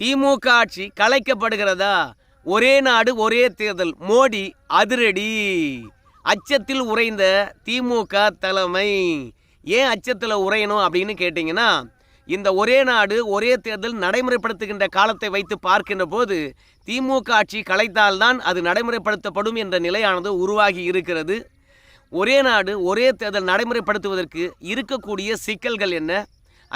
திமுக ஆட்சி கலைக்கப்படுகிறதா? ஒரே நாடு ஒரே தேர்தல். மோடி அதிரடி. அச்சத்தில் உறைந்த திமுக தலைமை. ஏன் அச்சத்தில் உறையணும் அப்படின்னு கேட்டிங்கன்னா இந்த ஒரே நாடு ஒரே தேர்தல் நடைமுறைப்படுத்துகின்ற காலத்தை வைத்து பார்க்கின்ற போது திமுக ஆட்சி கலைத்தால்தான் அது நடைமுறைப்படுத்தப்படும் என்ற நிலையானது உருவாகி இருக்கிறது. ஒரே நாடு ஒரே தேர்தல் நடைமுறைப்படுத்துவதற்கு இருக்கக்கூடிய சிக்கல்கள் என்ன?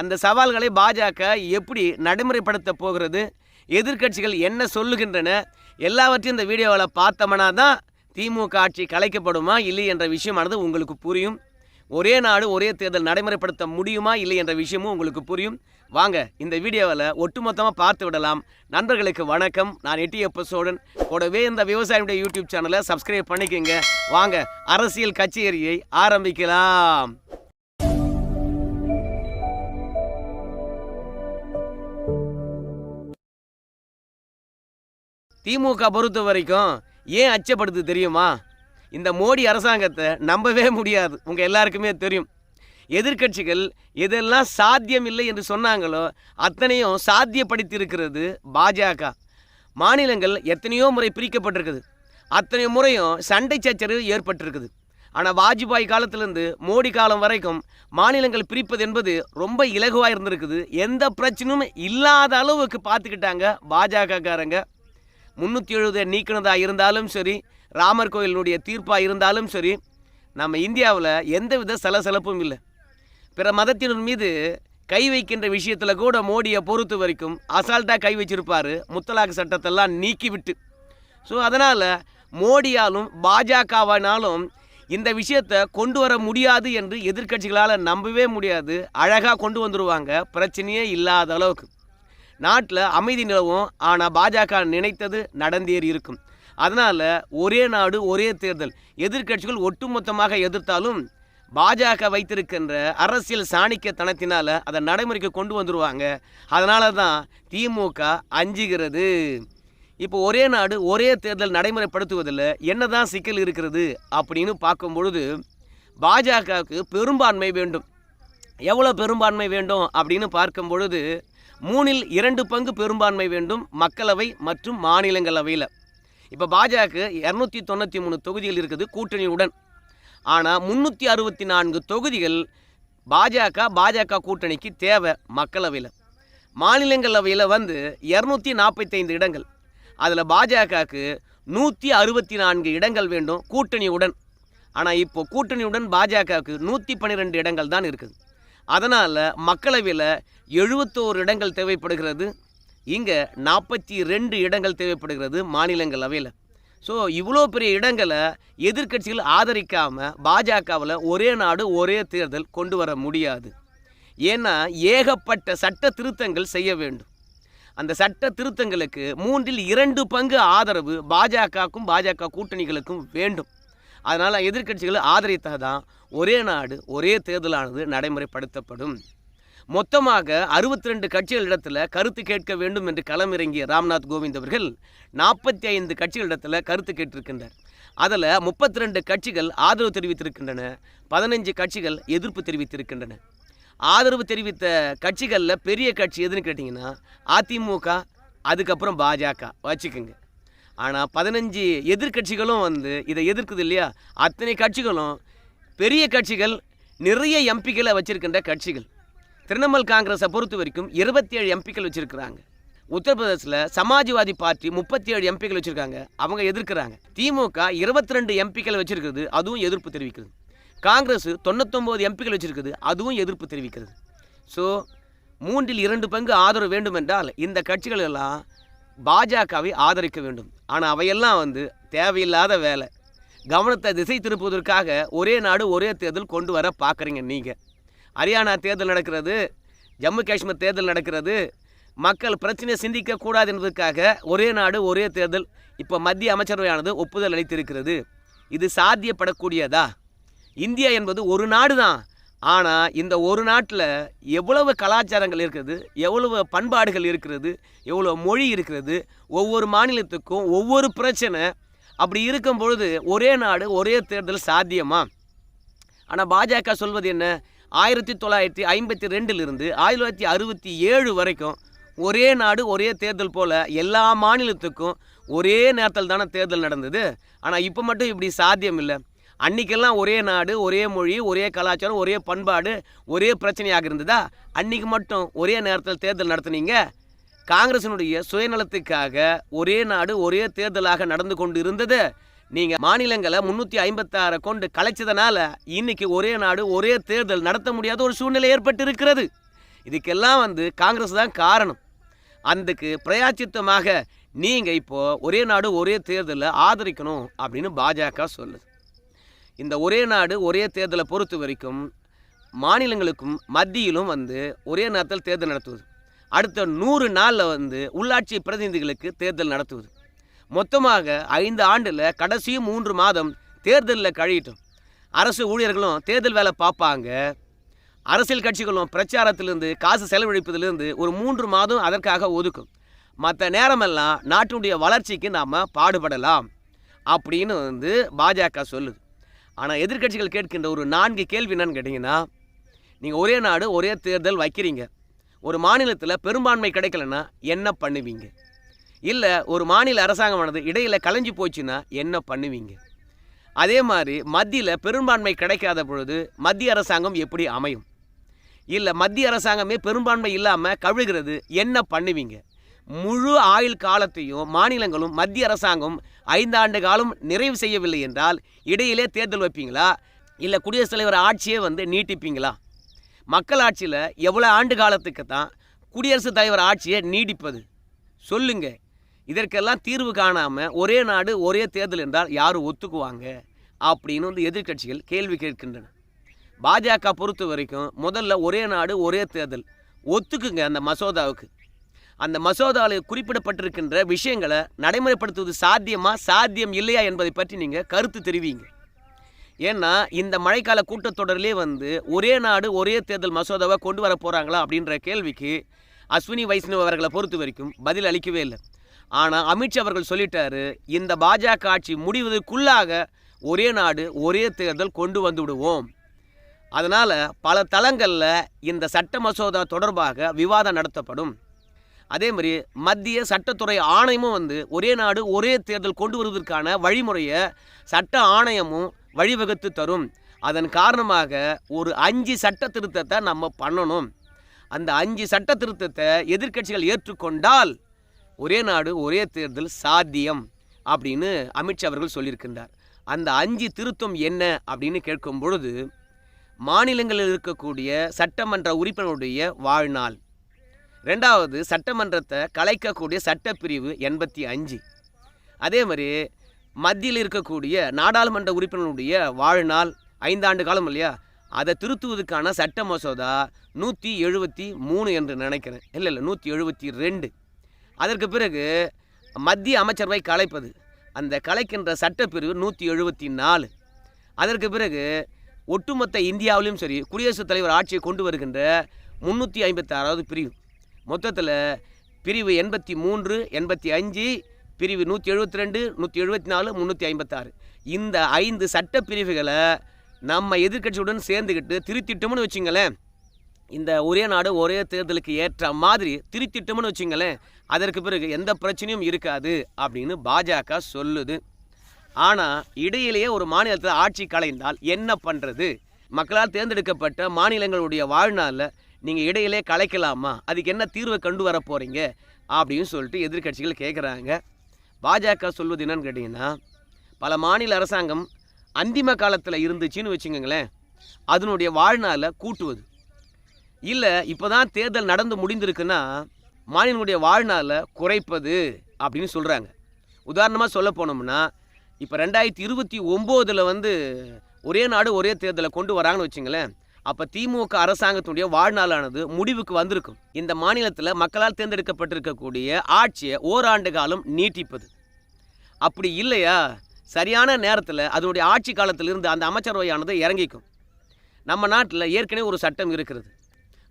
அந்த சவால்களை பாஜக எப்படி நடைமுறைப்படுத்த போகிறது எதிர்க்கட்சிகள் என்ன சொல்லுகின்றன எல்லாவற்றையும் இந்த வீடியோவில் பார்த்தோம்னா தான் திமுக ஆட்சி கலைக்கப்படுமா இல்லை என்ற விஷயமானது உங்களுக்கு புரியும். ஒரே நாடு ஒரே தேர்தல் நடைமுறைப்படுத்த முடியுமா இல்லை என்ற விஷயமும் உங்களுக்கு புரியும். வாங்க இந்த வீடியோவில் ஒட்டுமொத்தமாக பார்த்து விடலாம். நண்பர்களுக்கு வணக்கம். நான் எட்டி சோழன். கூடவே இந்த விவசாயியுடைய யூடியூப் சேனலை சப்ஸ்கிரைப் பண்ணிக்கோங்க. வாங்க அரசியல் கச்சேரியை ஆரம்பிக்கலாம். திமுக பொறுத்த வரைக்கும் ஏன் அச்சப்படுது தெரியுமா? இந்த மோடி அரசாங்கத்தை நம்பவே முடியாது. உங்கள் எல்லாருக்குமே தெரியும். எதிர்க்கட்சிகள் எதெல்லாம் சாத்தியம் இல்லை என்று சொன்னாங்களோ அத்தனையும் சாத்தியப்படுத்தியிருக்கிறது பாஜக. மாநிலங்கள் எத்தனையோ முறை பிரிக்கப்பட்டிருக்குது. அத்தனை முறையும் சண்டை சச்சரவு ஏற்பட்டிருக்குது. ஆனால் வாஜ்பாய் காலத்திலேருந்து மோடி காலம் வரைக்கும் மாநிலங்கள் பிரிப்பது என்பது ரொம்ப இலகுவாக இருந்திருக்குது. எந்த பிரச்சனையும் இல்லாத அளவுக்கு பார்த்துக்கிட்டாங்க பாஜகக்காரங்க முந்நூற்றி எழுபதை நீக்கினதாக இருந்தாலும் சரி ராமர் கோயிலினுடைய தீர்ப்பாக இருந்தாலும் சரி நம்ம இந்தியாவில் எந்தவித சலசலப்பும் இல்லை. பிற மதத்தினர் மீது கை வைக்கின்ற விஷயத்தில் கூட மோடியை பொறுத்த வரைக்கும் அசால்ட்டாக கை வச்சிருப்பார் முத்தலாக் சட்டத்தெல்லாம் நீக்கிவிட்டு. ஸோ அதனால் மோடியாலும் பாஜகவானாலும் இந்த விஷயத்தை கொண்டு வர முடியாது என்று எதிர்க்கட்சிகளால் நம்பவே முடியாது. அழகாக கொண்டு வந்துடுவாங்க பிரச்சனையே இல்லாத அளவுக்கு. நாட்டில் அமைதி நிலவும் ஆனால் பாஜக நினைத்தது நடந்தேறி இருக்கும். அதனால் ஒரே நாடு ஒரே தேர்தல். எதிர்க்கட்சிகள் ஒட்டுமொத்தமாக எதிர்த்தாலும் பாஜக வைத்திருக்கின்ற அரசியல் சாணிக்கத்தனத்தினால் அதை நடைமுறைக்கு கொண்டு வந்துடுவாங்க அதனால தான் திமுக அஞ்சுகிறது. இப்போ ஒரே நாடு ஒரே தேர்தல் நடைமுறைப்படுத்துவதில் என்னதான் சிக்கல் இருக்கிறது அப்படின்னு பார்க்கும் பொழுது பாஜகவுக்கு பெரும்பான்மை வேண்டும். எவ்வளோ பெரும்பான்மை வேண்டும் அப்படின்னு பார்க்கும் பொழுது மூணில் இரண்டு பங்கு பெரும்பான்மை வேண்டும் மக்களவை மற்றும் மாநிலங்களவையில். இப்போ பாஜக இரநூத்தி தொண்ணூற்றி மூணு தொகுதிகள் இருக்குது கூட்டணியுடன். ஆனால் முந்நூற்றி அறுபத்தி நான்கு தொகுதிகள் பாஜக பாஜக கூட்டணிக்கு தேவை மக்களவையில். மாநிலங்களவையில் வந்து இரநூத்தி நாற்பத்தைந்து இடங்கள். அதில் பாஜகவுக்கு நூற்றி அறுபத்தி நான்கு இடங்கள் வேண்டும் கூட்டணியுடன். ஆனால் இப்போ கூட்டணியுடன் பாஜகவுக்கு நூற்றி பன்னிரெண்டு இடங்கள் தான் இருக்குது. அதனால் மக்களவையில் எழுபத்தோரு இடங்கள் தேவைப்படுகிறது. இங்கே நாற்பத்தி ரெண்டு இடங்கள் தேவைப்படுகிறது மாநிலங்களவையில். ஸோ இவ்வளோ பெரிய இடங்களை எதிர்கட்சிகள் ஆதரிக்காமல் பாஜகவில் ஒரே நாடு ஒரே தேர்தல் கொண்டு வர முடியாது. ஏன்னா ஏகப்பட்ட சட்ட திருத்தங்கள் செய்ய வேண்டும். அந்த சட்ட திருத்தங்களுக்கு மூன்றில் இரண்டு பங்கு ஆதரவு பாஜகவுக்கும் பாஜக கூட்டணிகளுக்கும் வேண்டும். அதனால் எதிர்க்கட்சிகளை ஆதரித்தால் தான் ஒரே நாடு ஒரே தேர்தலானது நடைமுறைப்படுத்தப்படும். மொத்தமாக அறுபத்தி ரெண்டு கட்சிகளிடத்தில் கருத்து கேட்க வேண்டும் என்று களமிறங்கிய ராம்நாத் கோவிந்த் அவர்கள் நாற்பத்தி ஐந்து கட்சிகளிடத்தில் கருத்து கேட்டிருக்கின்றார். அதில் முப்பத்தி ரெண்டு கட்சிகள் ஆதரவு தெரிவித்திருக்கின்றன பதினஞ்சு கட்சிகள் எதிர்ப்பு தெரிவித்திருக்கின்றன. ஆதரவு தெரிவித்த கட்சிகளில் பெரிய கட்சி எதுன்னு கேட்டிங்கன்னா அதிமுக அதுக்கப்புறம் பாஜக. வச்சுக்கோங்க. ஆனால் பதினஞ்சு எதிர்க்கட்சிகளும் வந்து இதை எதிர்க்குது இல்லையா? அத்தனை கட்சிகளும் பெரிய கட்சிகள் நிறைய எம்பிக்களை வச்சிருக்கின்ற கட்சிகள். திரிணாமுல் காங்கிரஸை பொறுத்த வரைக்கும் இருபத்தி ஏழு எம்பிக்கள் வச்சுருக்கிறாங்க. உத்தரப்பிரதேசில் சமாஜ்வாதி பார்ட்டி முப்பத்தி ஏழு எம்பிக்கள் வச்சுருக்காங்க. அவங்க எதிர்க்கிறாங்க. திமுக இருபத்தி ரெண்டு எம்பிக்கள் வச்சுருக்குது அதுவும் எதிர்ப்பு தெரிவிக்கிறது காங்கிரஸ் தொண்ணூத்தொம்பது எம்பிக்கள் வச்சுருக்குது அதுவும் எதிர்ப்பு தெரிவிக்கிறது ஸோ மூன்றில் இரண்டு பங்கு ஆதரவு வேண்டுமென்றால் இந்த கட்சிகள் எல்லாம் பாஜகவை ஆதரிக்க வேண்டும். ஆனால் அவையெல்லாம் வந்து தேவையில்லாத வேலை. கவனத்தை திசை திருப்புவதற்காக ஒரே நாடு ஒரே தேர்தல் கொண்டு வர பார்க்குறீங்க நீங்கள் ஹரியானா தேர்தல் நடக்கிறது ஜம்மு காஷ்மீர் தேர்தல் நடக்கிறது. மக்கள் பிரச்சனையை சிந்திக்கக்கூடாது என்பதற்காக ஒரே நாடு ஒரே தேர்தல் இப்போ மத்திய அமைச்சரவையானது ஒப்புதல் அளித்திருக்கிறது. இது சாத்தியப்படக்கூடியதா? இந்தியா என்பது ஒரு நாடு தான் ஆனால் இந்த ஒரு நாட்டில் எவ்வளவு கலாச்சாரங்கள் இருக்கிறது எவ்வளவு பண்பாடுகள் இருக்கிறது எவ்வளோ மொழி இருக்கிறது ஒவ்வொரு மாநிலத்துக்கும் ஒவ்வொரு பிரச்சனை அப்படி இருக்கும் பொழுது ஒரே நாடு ஒரே தேர்தல் சாத்தியமா? ஆனால் பாஜக சொல்வது என்ன? ஆயிரத்தி தொள்ளாயிரத்தி ஐம்பத்தி ரெண்டிலிருந்து ஆயிரத்தி தொள்ளாயிரத்தி அறுபத்தி ஏழு வரைக்கும் ஒரே நாடு ஒரே தேர்தல் போல் எல்லா மாநிலத்துக்கும் ஒரே நேரத்தில் தானே தேர்தல் நடந்தது. ஆனால் இப்போ மட்டும் இப்படி சாத்தியம் இல்லை அன்னைக்கெல்லாம் ஒரே நாடு ஒரே மொழி ஒரே கலாச்சாரம் ஒரே பண்பாடு ஒரே பிரச்சனையாக இருந்ததா? அன்னைக்கு மட்டும் ஒரே நேரத்தில் தேர்தல் நடத்துனீங்க? காங்கிரசினுடைய சுயநலத்துக்காக ஒரே நாடு ஒரே தேர்தலாக நடந்து கொண்டு இருந்தது நீங்கள் மாநிலங்களை முந்நூற்றி ஐம்பத்தாறை கொண்டு கலைச்சதனால இன்னைக்கு ஒரே நாடு ஒரே தேர்தல் நடத்த முடியாத ஒரு சூழ்நிலை ஏற்பட்டு இருக்கிறது இதுக்கெல்லாம் வந்து காங்கிரஸ் தான் காரணம். அதுக்கு பிரயாச்சித்தமாக நீங்கள் இப்போ ஒரே நாடு ஒரே தேர்தலை ஆதரிக்கணும் அப்படின்னு பாஜக சொல்லுது. இந்த ஒரே நாடு ஒரே தேர்தலை பொறுத்த வரைக்கும் மாநிலங்களுக்கும் மத்தியிலும் வந்து ஒரே நேரத்தில் தேர்தல் நடத்துவது. அடுத்த நூறு நாளில் வந்து உள்ளாட்சி பிரதிநிதிகளுக்கு தேர்தல் நடத்துவது. மொத்தமாக ஐந்து ஆண்டில் கடைசி மூன்று மாதம் தேர்தலில் கழியட்டும். அரசு ஊழியர்களும் தேர்தல் வேலை பார்ப்பாங்க. அரசியல் கட்சிகளும் பிரச்சாரத்திலிருந்து காசு செலவழிப்பதிலிருந்து ஒரு மூன்று மாதம் அதற்காக ஒதுக்கும். மற்ற நேரமெல்லாம் நாட்டினுடைய வளர்ச்சிக்கு நாம் பாடுபடலாம் அப்படின்னு வந்து பாஜக சொல்லுது. ஆனால் எதிர்க்கட்சிகள் கேட்கின்ற ஒரு நான்கு கேள்வி என்னன்னு கேட்டிங்கன்னா நீங்கள் ஒரே நாடு ஒரே தேர்தல் வைக்கிறீங்க. ஒரு மாநிலத்தில் பெரும்பான்மை கிடைக்கலன்னா என்ன பண்ணுவீங்க? இல்லை ஒரு மாநில அரசாங்கமானது இடையில் கலைஞ்சு போச்சுன்னா என்ன பண்ணுவீங்க? அதே மாதிரி மத்தியில் பெரும்பான்மை கிடைக்காத பொழுது மத்திய அரசாங்கம் எப்படி அமையும்? இல்லை மத்திய அரசாங்கமே பெரும்பான்மை இல்லாமல் கழுகிறது என்ன பண்ணுவீங்க? முழு ஆயுள் காலத்தையும் மாநிலங்களும் மத்திய அரசாங்கம் ஐந்தாண்டு காலம் நிறைவு செய்யவில்லை என்றால் இடையிலே தேர்தல் வைப்பீங்களா? இல்லை குடியரசுத் தலைவர் ஆட்சியே வந்து நீட்டிப்பீங்களா? மக்கள் ஆட்சியில் எவ்வளோ ஆண்டு காலத்துக்கு தான் குடியரசுத் தலைவர் ஆட்சியை நீடிப்பது? சொல்லுங்க. இதற்கெல்லாம் தீர்வு காணாமல் ஒரே நாடு ஒரே தேர்தல் என்றால் யார் ஒத்துக்குவாங்க? அப்படின்னு வந்து எதிர்க்கட்சிகள் கேள்வி கேட்கின்றன. பாஜக பொறுத்த வரைக்கும் முதல்ல ஒரே நாடு ஒரே தேர்தல். ஒத்துக்குங்க அந்த மசோதாவுக்கு. அந்த மசோதாவில் குறிப்பிடப்பட்டிருக்கின்ற விஷயங்களை நடைமுறைப்படுத்துவது சாத்தியமா சாத்தியம் இல்லையா என்பதை பற்றி நீங்கள் கருத்து தெரிவிங்க. ஏன்னா இந்த மழைக்கால கூட்டத்தொடரிலே வந்து ஒரே நாடு ஒரே தேர்தல் மசோதாவை கொண்டு வர போகிறாங்களா அப்படின்ற கேள்விக்கு அஸ்வினி வைஷ்ணவ் அவர்களை பொறுத்த வரைக்கும் பதில் அளிக்கவே இல்லை. ஆனால் அமித்ஷா அவர்கள் சொல்லிட்டாரு இந்த பாஜக ஆட்சி முடிவதற்குள்ளாக ஒரே நாடு ஒரே தேர்தல் கொண்டு வந்து விடுவோம். அதனால் பல தளங்களில் இந்த சட்ட மசோதா தொடர்பாக விவாதம் நடத்தப்படும். அதே மாதிரி மத்திய சட்டத்துறை ஆணையமும் வந்து ஒரே நாடு ஒரே தேர்தல் கொண்டு வருவதற்கான வழிமுறையை சட்ட ஆணையமும் வழிவகுத்து தரும். அதன் காரணமாக ஒரு அஞ்சு சட்ட திருத்தத்தை நம்ம பண்ணணும். அந்த அஞ்சு சட்ட திருத்தத்தை எதிர்க்கட்சிகள் ஏற்றுக்கொண்டால் ஒரே நாடு ஒரே தேர்தல் சாத்தியம் அப்படின்னு அமித்ஷா அவர்கள் சொல்லியிருக்கின்றார். அந்த அஞ்சு திருத்தம் என்ன அப்படின்னு கேட்கும் பொழுது மாநிலங்களில் இருக்கக்கூடிய சட்டமன்ற உறுப்பினருடைய வாழ்நாள். ரெண்டாவது சட்டமன்றத்தை கலைக்கக்கூடிய சட்டப்பிரிவு எண்பத்தி அஞ்சு. அதே மாதிரி மத்தியில் இருக்கக்கூடிய நாடாளுமன்ற உறுப்பினருடைய வாழ்நாள் ஐந்தாண்டு காலம் இல்லையா? அதை திருத்துவதற்கான சட்ட மசோதா நூற்றி எழுபத்தி மூணு என்று நினைக்கிறேன். இல்லை இல்லை நூற்றி எழுபத்தி ரெண்டு. அதற்கு பிறகு மத்திய அமைச்சரவை கலைப்பது. அந்த கலைக்கின்ற சட்டப்பிரிவு நூற்றி எழுபத்தி நாலு. அதற்கு பிறகு ஒட்டுமொத்த இந்தியாவிலும் சரி குடியரசுத் தலைவர் ஆட்சியை கொண்டு வருகின்ற முந்நூற்றி ஐம்பத்தி ஆறாவது பிரிவு. மொத்தத்தில் பிரிவு எண்பத்தி மூன்று எண்பத்தி அஞ்சு பிரிவு நூற்றி எழுபத்தி ரெண்டு நூற்றி எழுபத்தி நாலு முந்நூற்றி ஐம்பத்தாறு. இந்த ஐந்து சட்ட பிரிவுகளை நம்ம எதிர்க்கட்சியுடன் சேர்ந்துக்கிட்டு திருத்திட்டோம்னு வச்சுங்களேன் இந்த ஒரே நாடு ஒரே தேர்தலுக்கு ஏற்ற மாதிரி திருத்திட்டோம்னு வச்சுங்களேன் அதற்கு பிறகு எந்த பிரச்சனையும் இருக்காது அப்படின்னு பாஜக சொல்லுது. ஆனால் இடையிலேயே ஒரு மாநிலத்தில் ஆட்சி கலைந்தால் என்ன பண்ணுறது மக்களால் தேர்ந்தெடுக்கப்பட்ட மாநிலங்களுடைய வாழ்நாளில் நீங்கள் இடையிலே கலைக்கலாமா? அதுக்கு என்ன தீர்வை கொண்டு வர போகிறீங்க அப்படின்னு சொல்லிட்டு எதிர்க்கட்சிகள் கேட்குறாங்க பாஜக சொல்வது என்னன்னு கேட்டிங்கன்னா பல மாநில அரசாங்கம் அந்திம காலத்தில் இருந்துச்சுன்னு வச்சுக்கோங்களேன் அதனுடைய வாழ்நாளில் கூட்டுவது. இல்லை இப்போ தான் தேர்தல் நடந்து முடிந்திருக்குன்னா மாநிலனுடைய வாழ்நாளில் குறைப்பது அப்படின்னு சொல்கிறாங்க உதாரணமாக சொல்ல போனோம்னா இப்போ ரெண்டாயிரத்தி இருபத்தி ஒம்போதில் வந்து ஒரே நாடு ஒரே தேர்தலை கொண்டு வராங்கன்னு வச்சுங்களேன் அப்போ திமுக அரசாங்கத்துடைய வாழ்நாளானது முடிவுக்கு வந்திருக்கும். இந்த மாநிலத்தில் மக்களால் தேர்ந்தெடுக்கப்பட்டிருக்கக்கூடிய ஆட்சியை ஓராண்டு காலம் நீட்டிப்பது. அப்படி இல்லையா? சரியான நேரத்தில் அதனுடைய ஆட்சி காலத்திலிருந்து அந்த அமைச்சரவையானது இறங்கிக்கும். நம்ம நாட்டில் ஏற்கனவே ஒரு சட்டம் இருக்கிறது.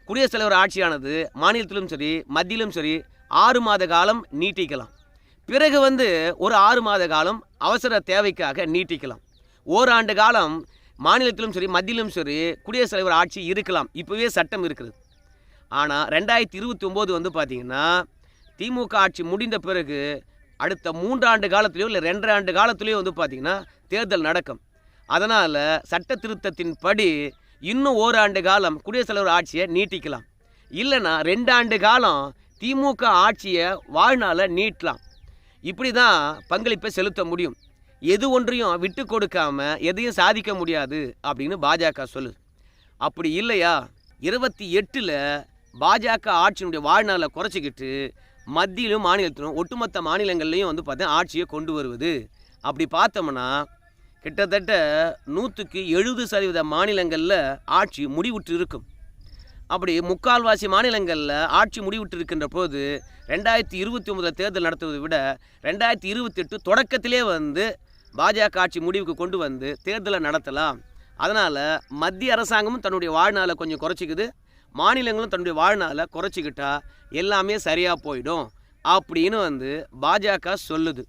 குடியரசுத் தலைவர் ஆட்சியானது மாநிலத்திலும் சரி மத்தியிலும் சரி ஆறு மாத காலம் நீட்டிக்கலாம். பிறகு வந்து ஒரு ஆறு மாத காலம் அவசர தேவைக்காக நீட்டிக்கலாம். ஓராண்டு காலம் மாநிலத்திலும் சரி மத்தியிலும் சரி குடியரசுத் தலைவர் ஆட்சி இருக்கலாம். இப்போவே சட்டம் இருக்குது ஆனால் ரெண்டாயிரத்தி இருபத்தி ஒம்போது வந்து பார்த்திங்கன்னா திமுக ஆட்சி முடிந்த பிறகு அடுத்த மூன்றாண்டு காலத்திலேயோ இல்லை ரெண்டரை ஆண்டு காலத்திலேயோ வந்து பார்த்திங்கன்னா தேர்தல் நடக்கும். அதனால் சட்ட திருத்தத்தின் படி இன்னும் ஓராண்டு காலம் குடியரசுத் தலைவர் ஆட்சியை நீட்டிக்கலாம். இல்லைன்னா ரெண்டு ஆண்டு காலம் திமுக ஆட்சியை வாழ்நாள நீட்டலாம். இப்படி தான் பங்களிப்பை செலுத்த முடியும். எது ஒன்றையும் விட்டு கொடுக்காம எதையும் சாதிக்க முடியாது அப்படின்னு பாஜக சொல்லுது. அப்படி இல்லையா? இருபத்தி எட்டில் பாஜக ஆட்சியினுடைய வாழ்நாளை குறைச்சிக்கிட்டு மத்தியிலும் மாநிலத்திலும் ஒட்டுமொத்த மாநிலங்கள்லையும் வந்து பார்த்தீங்கன்னா ஆட்சியை கொண்டு வருவது. அப்படி பார்த்தோம்னா கிட்டத்தட்ட நூற்றுக்கு எழுபது சதவீத மாநிலங்களில் ஆட்சி முடிவுற்று இருக்கும். அப்படி முக்கால்வாசி மாநிலங்களில் ஆட்சி முடிவுற்று இருக்கின்ற போது ரெண்டாயிரத்தி இருபத்தி ஒன்பதில் தேர்தல் நடத்துவதை விட ரெண்டாயிரத்தி இருபத்தெட்டு தொடக்கத்திலே வந்து பாஜக ஆட்சி முடிவுக்கு கொண்டு வந்து தேர்தலை நடத்தலாம். அதனால் மத்திய அரசாங்கமும் தன்னுடைய வாழ்நாளை கொஞ்சம் குறைச்சிக்குது. மாநிலங்களும் தன்னுடைய வாழ்நாளை குறைச்சிக்கிட்டா எல்லாமே சரியாக போயிடும் அப்படின்னு வந்து பாஜக சொல்லுது.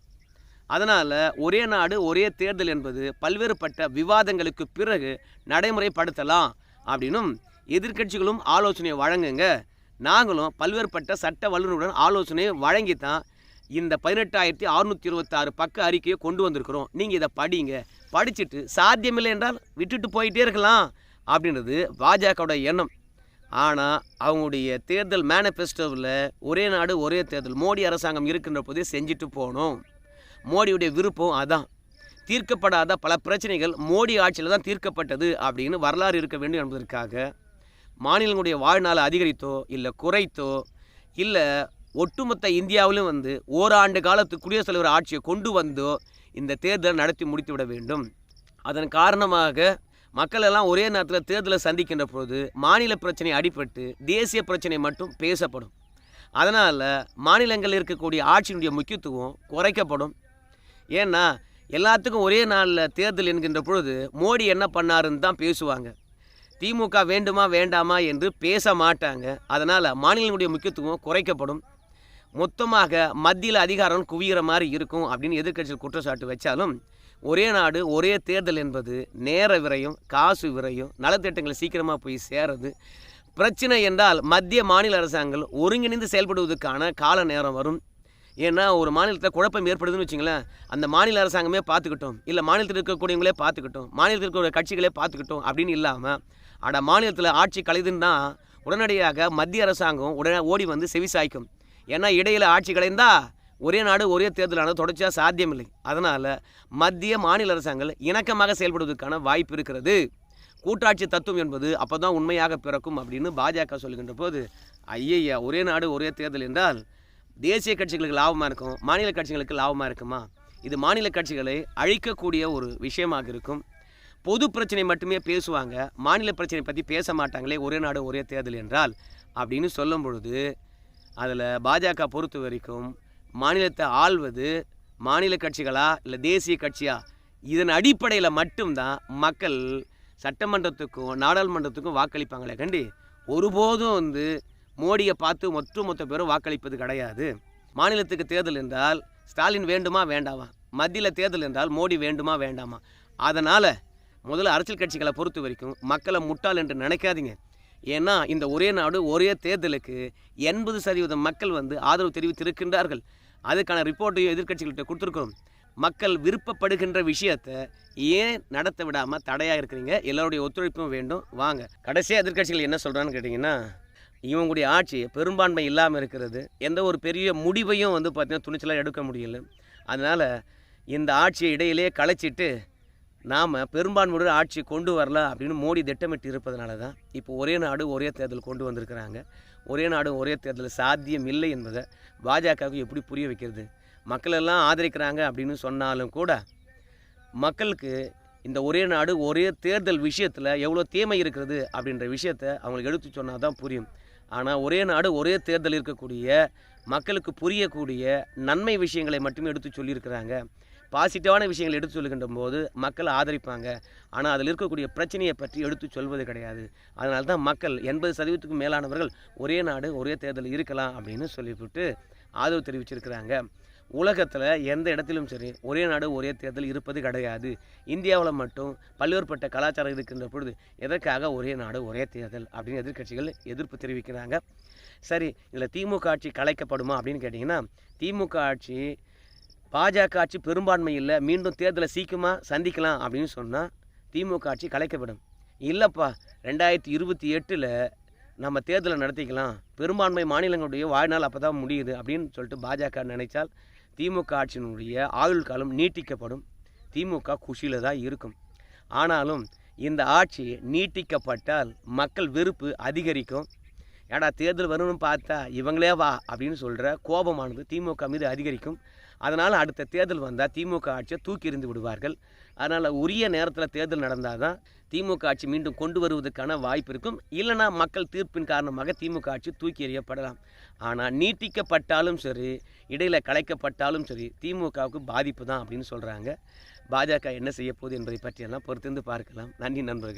அதனால் ஒரே நாடு ஒரே தேர்தல் என்பது பல்வேறுபட்ட விவாதங்களுக்கு பிறகு நடைமுறைப்படுத்தலாம் அப்படின்னும் எதிர்க்கட்சிகளும் ஆலோசனை வழங்குங்க. நாங்களும் பல்வேறுபட்ட சட்ட வல்லுநருடன் ஆலோசனை வழங்கி தான் இந்த பதினெட்டாயிரத்தி அறுநூற்றி இருபத்தாறு பக்க அறிக்கையை கொண்டு வந்திருக்கிறோம். நீங்கள் இதை படிங்க. படிச்சுட்டு சாத்தியமில்லை என்றால் விட்டுட்டு போயிட்டே இருக்கலாம் அப்படின்றது பாஜகவோட எண்ணம். ஆனால் அவங்களுடைய தேர்தல் மேனிஃபெஸ்டோவில் ஒரே நாடு ஒரே தேர்தல். மோடி அரசாங்கம் இருக்கின்ற போதே செஞ்சுட்டு போகணும் மோடியுடைய விருப்பம் அதான். தீர்க்கப்படாத பல பிரச்சனைகள் மோடி ஆட்சியில் தான் தீர்க்கப்பட்டது அப்படின்னு வரலாறு இருக்க வேண்டும் என்பதற்காக மாநிலங்களுடைய வாழ்நாளை அதிகரித்தோ இல்லை குறைத்தோ இல்லை ஒட்டுமொத்த இந்தியாவிலும் வந்து ஓராண்டு காலத்து குடியரசுத் தலைவர் ஆட்சியை கொண்டு வந்தோ இந்த தேர்தலை நடத்தி முடித்து விட வேண்டும். அதன் காரணமாக மக்கள் எல்லாம் ஒரே நேரத்தில் தேர்தலை சந்திக்கின்ற போது மாநில பிரச்சனை அடிபட்டு தேசிய பிரச்சனை மட்டும் பேசப்படும். அதனால் மாநிலங்களில் இருக்கக்கூடிய ஆட்சியினுடைய முக்கியத்துவம் குறைக்கப்படும். ஏன்னா எல்லாத்துக்கும் ஒரே நாளில் தேர்தல் என்கின்ற பொழுது மோடி என்ன பண்ணாருன்னு தான் பேசுவாங்க. திமுக வேண்டுமா வேண்டாமா என்று பேச மாட்டாங்க. அதனால் மாநிலங்களுடைய முக்கியத்துவம் குறைக்கப்படும். மொத்தமாக மத்தியில் அதிகாரம் குவிகிற மாதிரி இருக்கும் அப்படின்னு எதிர்கட்சிகள் குற்றச்சாட்டு வச்சாலும் ஒரே நாடு ஒரே தேர்தல் என்பது நேர விரையும் காசு விரையும் நலத்திட்டங்களை சீக்கிரமாக போய் சேருது. பிரச்சனை என்றால் மத்திய மாநில அரசாங்கங்கள் ஒருங்கிணைந்து செயல்படுவதற்கான கால நேரம் வரும். ஏன்னா ஒரு மாநிலத்தில் குழப்பம் ஏற்படுதுன்னு வச்சுங்களேன் அந்த மாநில அரசாங்கமே பார்த்துக்கிட்டோம். இல்லை மாநிலத்தில் இருக்கக்கூடியவங்களே பார்த்துக்கிட்டோம். மாநிலத்தில் இருக்கக்கூடிய கட்சிகளே பார்த்துக்கிட்டோம் அப்படின்னு இல்லாமல் அட மாநிலத்தில் ஆட்சி கலைதுன்னா உடனடியாக மத்திய அரசாங்கம் உடனே ஓடி வந்து செவி சாய்க்கும். ஏன்னா இடையில் ஆட்சி கலைந்தால் ஒரே நாடு ஒரே தேர்தலானது தொடர்ச்சியாக சாத்தியமில்லை. அதனால் மத்திய மாநில அரசாங்கங்கள் இணக்கமாக செயல்படுவதற்கான வாய்ப்பு இருக்கிறது. கூட்டாட்சி தத்துவம் என்பது அப்போ தான் உண்மையாக பிறக்கும் அப்படின்னு பாஜக சொல்லுகின்ற போது ஐயய்யா ஒரே நாடு ஒரே தேர்தல் என்றால் தேசிய கட்சிகளுக்கு லாபமாக இருக்கும்? மாநில கட்சிகளுக்கு லாபமாக இருக்குமா? இது மாநில கட்சிகளை அழிக்கக்கூடிய ஒரு விஷயமாக இருக்கும். பொது பிரச்சனை மட்டுமே பேசுவாங்க. மாநில பிரச்சனை பற்றி பேச மாட்டாங்களே ஒரே நாடு ஒரே தேர்தல் என்றால் அப்படின்னு சொல்லும் பொழுது அதில் பாஜக பொறுத்த வரைக்கும் மாநிலத்தை ஆள்வது மாநில கட்சிகளா இல்லை தேசிய கட்சியா? இதன் அடிப்படையில் மட்டும்தான் மக்கள் சட்டமன்றத்துக்கும் நாடாளுமன்றத்துக்கும் வாக்களிப்பாங்களே கண்டி. ஒருபோதும் வந்து மோடியை பார்த்து மொத்த மொத்த பேரும் வாக்களிப்பது கிடையாது. மாநிலத்துக்கு தேர்தல் என்றால் ஸ்டாலின் வேண்டுமா வேண்டாமா? மத்தியில் தேர்தல் என்றால் மோடி வேண்டுமா வேண்டாமா? அதனால் முதல்ல அரசியல் கட்சிகளை பொறுத்த வரைக்கும் மக்களை முட்டாள் என்று நினைக்காதீங்க. ஏன்னா இந்த ஒரே நாடு ஒரே தேர்தலுக்கு எண்பது சதவீதம் மக்கள் வந்து ஆதரவு தெரிவித்திருக்கின்றார்கள். அதுக்கான ரிப்போர்ட்டையும் எதிர்க்கட்சிகள்கிட்ட கொடுத்துருக்கோம் மக்கள் விருப்பப்படுகின்ற விஷயத்தை ஏன் நடத்த விடாமல் தடையாக இருக்கிறீங்க? எல்லோருடைய ஒத்துழைப்பும் வேண்டும். வாங்க. கடைசியாக எதிர்கட்சிகள் என்ன சொல்கிறான்னு கேட்டிங்கன்னா இவங்களுடைய ஆட்சி பெரும்பான்மை இல்லாமல் இருக்கிறது. எந்த ஒரு பெரிய முடிவையும் வந்து பார்த்திங்கன்னா துணிச்சலாக எடுக்க முடியல. அதனால் இந்த ஆட்சியை இடையிலே கலைச்சிட்டு நாம் பெரும்பான்மையோட ஆட்சி கொண்டு வரல அப்படின்னு மோடி திட்டமிட்டு இருப்பதனால தான் இப்போ ஒரே நாடு ஒரே தேர்தல் கொண்டு வந்திருக்கிறாங்க. ஒரே நாடும் ஒரே தேர்தல் சாத்தியம் இல்லை என்பதை பாஜகவுக்கு எப்படி புரிய வைக்கிறது? மக்கள் எல்லாம் ஆதரிக்கிறாங்க அப்படின்னு சொன்னாலும் கூட மக்களுக்கு இந்த ஒரே நாடு ஒரே தேர்தல் விஷயத்தில் எவ்வளோ தீமை இருக்கிறது அப்படின்ற விஷயத்தை அவங்களுக்கு எடுத்து சொன்னால் தான் புரியும். ஆனால் ஒரே நாடு ஒரே தேர்தல் இருக்கக்கூடிய மக்களுக்கு புரியக்கூடிய நன்மை விஷயங்களை மட்டுமே எடுத்து சொல்லியிருக்கிறாங்க. பாசிட்டிவான விஷயங்களை எடுத்து சொல்லுகின்ற போது மக்கள் ஆதரிப்பாங்க. ஆனால் அதில் இருக்கக்கூடிய பிரச்சனையை பற்றி எடுத்து சொல்வது கிடையாது. அதனால தான் மக்கள் எண்பது சதவீதத்துக்கும் மேலானவர்கள் ஒரே நாடு ஒரே தேர்தல் இருக்கலாம் அப்படின்னு சொல்லிவிட்டு ஆதரவு தெரிவிச்சிருக்கிறாங்க. உலகத்தில் எந்த இடத்திலும் சரி ஒரே நாடு ஒரே தேர்தல் இருப்பது கிடையாது. இந்தியாவில் மட்டும் பல்வேறுபட்ட கலாச்சாரம் இருக்கின்ற பொழுது எதற்காக ஒரே நாடு ஒரே தேர்தல் அப்படின்னு எதிர்க்கட்சிகள் எதிர்ப்பு தெரிவிக்கிறாங்க. சரி இதில் திமுக ஆட்சி கலைக்கப்படுமா அப்படின்னு கேட்டிங்கன்னா திமுக ஆட்சி பாஜக ஆட்சி பெரும்பான்மை இல்லை மீண்டும் தேர்தலை சீக்கிரமாக சந்திக்கலாம் அப்படின்னு சொன்னால் திமுக ஆட்சி கலைக்கப்படும். இல்லைப்பா ரெண்டாயிரத்தி இருபத்தி எட்டில் நம்ம தேர்தலை நடத்திக்கலாம். பெரும்பான்மை மாநிலங்களுடைய வாழ்நாள் அப்போ தான் முடியுது அப்படின்னு சொல்லிட்டு பாஜக நினைச்சால் திமுக ஆட்சியினுடைய ஆயுள் காலம் நீட்டிக்கப்படும். திமுக குஷியில் தான் இருக்கும். ஆனாலும் இந்த ஆட்சி நீட்டிக்கப்பட்டால் மக்கள் வெறுப்பு அதிகரிக்கும். ஏடா தேர்தல் வரும்னு பார்த்தா இவங்களே வா அப்படின்னு சொல்கிற கோபமானது திமுக மீது அதிகரிக்கும். அதனால் அடுத்த தேர்தல் வந்தால் திமுக ஆட்சியை தூக்கி எறிந்து விடுவார்கள். அதனால் உரிய நேரத்தில் தேர்தல் நடந்தால் தான் திமுக ஆட்சி மீண்டும் கொண்டு வருவதற்கான வாய்ப்பு இருக்கும். இல்லைனா மக்கள் தீர்ப்பின் காரணமாக திமுக ஆட்சி தூக்கி எறியப்படலாம். ஆனால் நீட்டிக்கப்பட்டாலும் சரி இடையில் கலைக்கப்பட்டாலும் சரி திமுகவுக்கு பாதிப்பு தான் அப்படின்னு சொல்கிறாங்க பாஜக என்ன செய்ய போகுது என்பதை பற்றியெல்லாம் பொறுத்திருந்து பார்க்கலாம். நன்றி நண்பர்கள்.